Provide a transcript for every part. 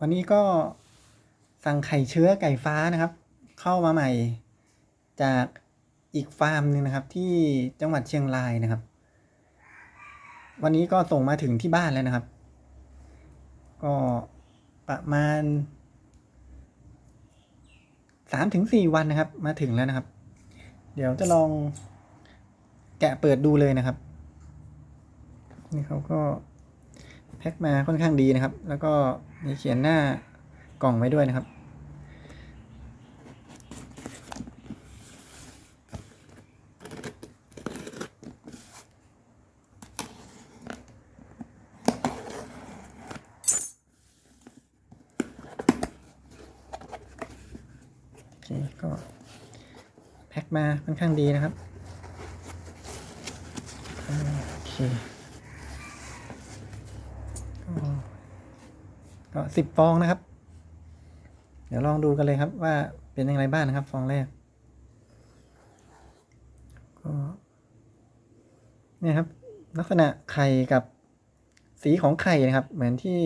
วันนี้ก็สั่งไข่เชื้อไก่ฟ้านะครับ เข้ามาใหม่จากอีกฟาร์มหนึ่งนะครับ ที่จังหวัดเชียงรายนะครับ วันนี้ก็ส่งมาถึงที่บ้านแล้วนะครับ ก็ประมาณสามถึงสี่วันนะครับ มาถึงแล้วนะครับ เดี๋ยวจะลองแกะเปิดดูเลยนะครับ นี่เขาก็แพ็คมาค่อนข้างดีนะครับ แล้วก็ มีเขียนหน้ากล่องไว้ด้วยนะครับ โอเค ก็แพ็คมาค่อนข้างดีนะครับ โอเค ก็สิบฟองนะครับ เดี๋ยวลองดูกันเลยครับว่าเป็นยังไงบ้างนะครับ ฟองแรกก็เนี่ยครับ ลักษณะไข่กับสีของไข่นะครับ เหมือนที่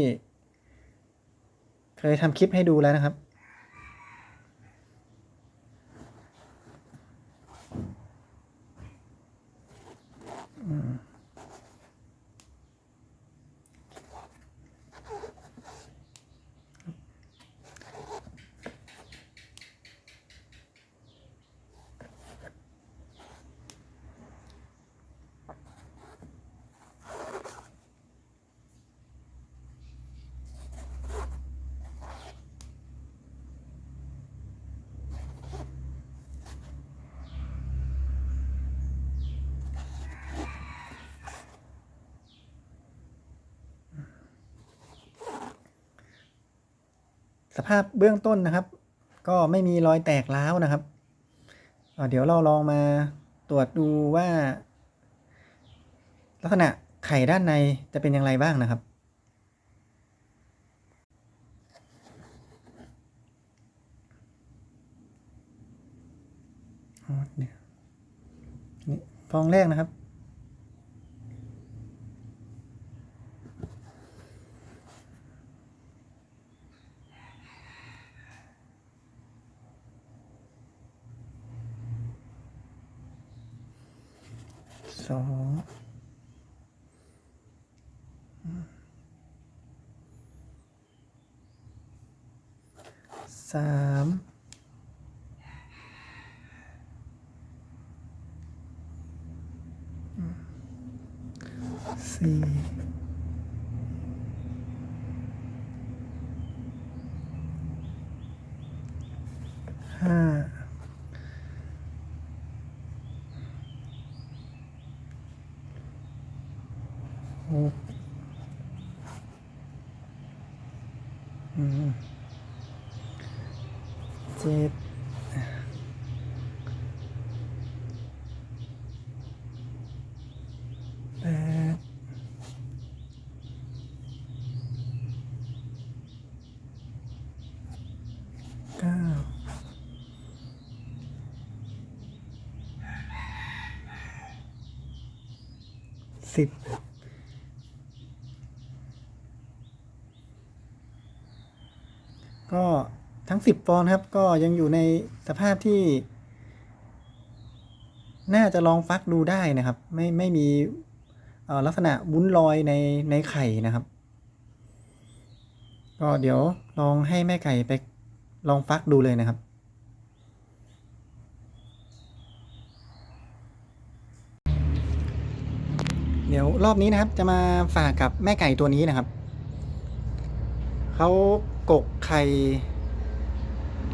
เคยทำคลิปให้ดูแล้วนะครับ สภาพเบื้องต้นนะครับ ก็ไม่มีรอยแตกร้าวนะครับเเดี๋ยวเราลองมาตรวจดูว่า ลักษณะไข่ด้านในจะเป็นอย่างไรบ้างนะครับนี่ฟองแรกนะครับ สองสามสี่ห้า หกอืม เจ็ดแปดเก้าสิบ ก็ทั้งสิบฟองนครับ ก็ยังอยู่ในสภาพที่ น่าจะลองฟักดูได้นะครับ ไม่ไม่มีลักษณะวุ้นลอยในในไข่นะครับ ก็เดี๋ยวลองให้แม่ไก่ไปลองฟักดูเลยนะครับเดี๋ยวรอบนี้นะครับจะมาฝากกับแม่ไก่ตัวนี้นะครับ เขา กกไข่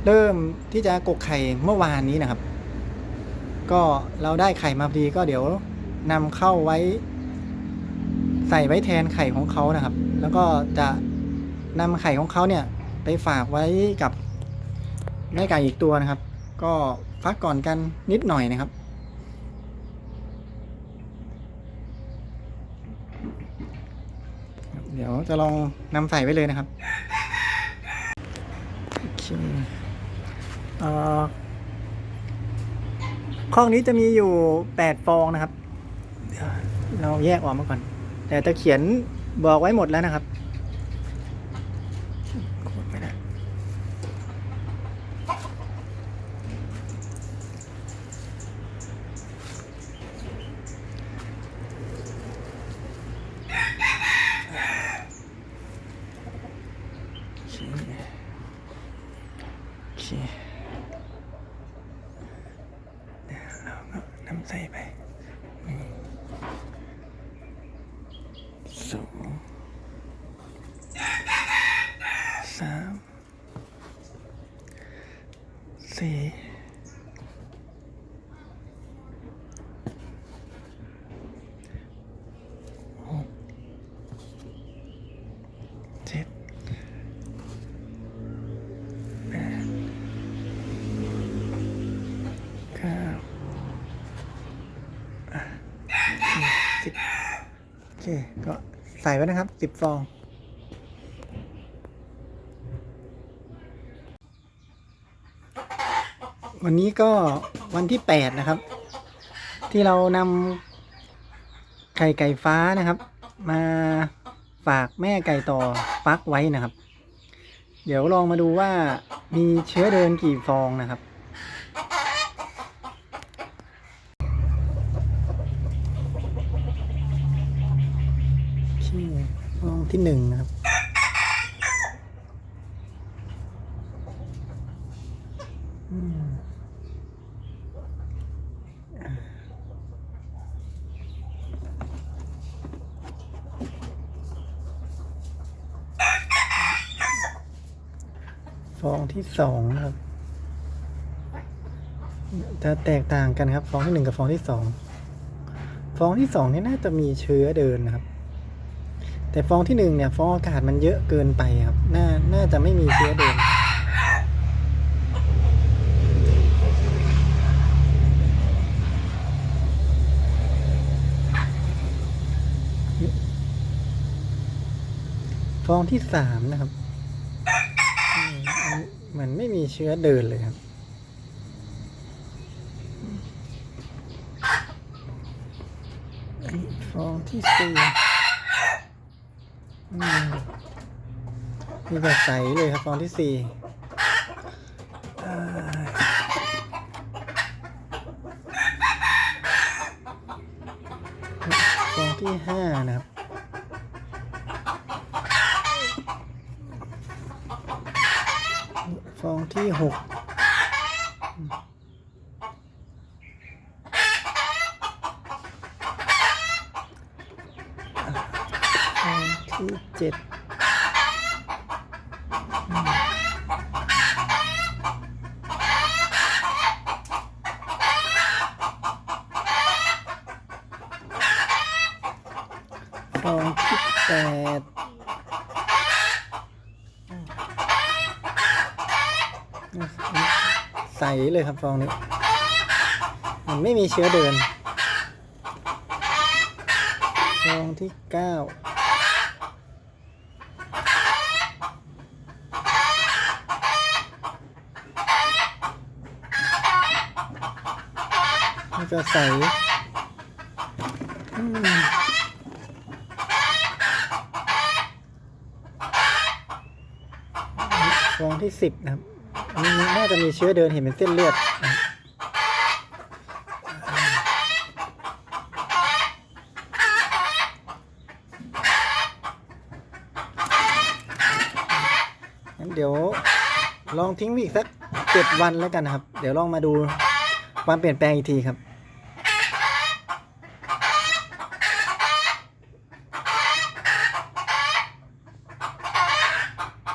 เริ่มที่จะกกไข่เมื่อวานนี้นะครับ ก็เราได้ไข่มาพอดีก็เดี๋ยวนำเข้าไว้ ใส่ไว้แทนไข่ของเขานะครับ แล้วก็จะนำไข่ของเขาเนี่ย ไปฝากไว้กับแม่ไก่อีกตัวนะครับ ก็ฟักก่อนกันนิดหน่อยนะครับเดี๋ยวจะลองนำใส่ไว้เลยนะครับ ข้องนี้จะมีอยู่แปดฟองนะครับเดี๋ยวเราแยกออกมาก่อน แต่จะเขียนบอกไว้หมดแล้วนะครับ โอเค สองสาม สี่หกเจ็ดแปดเก้าสิบโอเค ก็ใส่ไว้นะครับสิบฟอง วันนี้ก็วันที่แปดนะครับ ที่เรานำไข่ไก่ฟ้านะครับ มาฝากแม่ไก่ต่อฟักไว้นะครับ เดี๋ยวลองมาดูว่ามีเชื้อเดินกี่ฟองนะครับฟองที่หนึ่งนะครับ อืม ฟองที่สองนะครับ จะแตกต่างกันครับ ฟองที่หนึ่งกับฟองที่สอง ฟองที่สองนี่น่าจะมีเชื้อเดินนะครับ แต่ฟองที่หนึ่งเนี่ย ฟองอากาศมันเยอะเกินไปครับ น่า น่าจะไม่มีเชื้อเดินฟองที่สามนะครับ เหมือนไม่มีเชื้อเดินเลยครับ ฟองที่สี่มีแบบใสเลยครับฟองที่สี่ฟองที่ห้านะครับ ฟอง ที่หกที่เจ็ดฟองที่แปด ใสเลยครับฟองนี้ มันไม่มีเชื้อเดิน ฟองที่เก้ามันจะใสฟองที่สิบนะครับ น่าจะมีเชื้อเดินเห็นเป็นเส้นเลือดงั้นเดี๋ยวลองทิ้งไว้อีกสักเจ็ดวันแล้วกันนะครับ เดี๋ยวลองมาดูความเปลี่ยนแปลงอีกทีครับ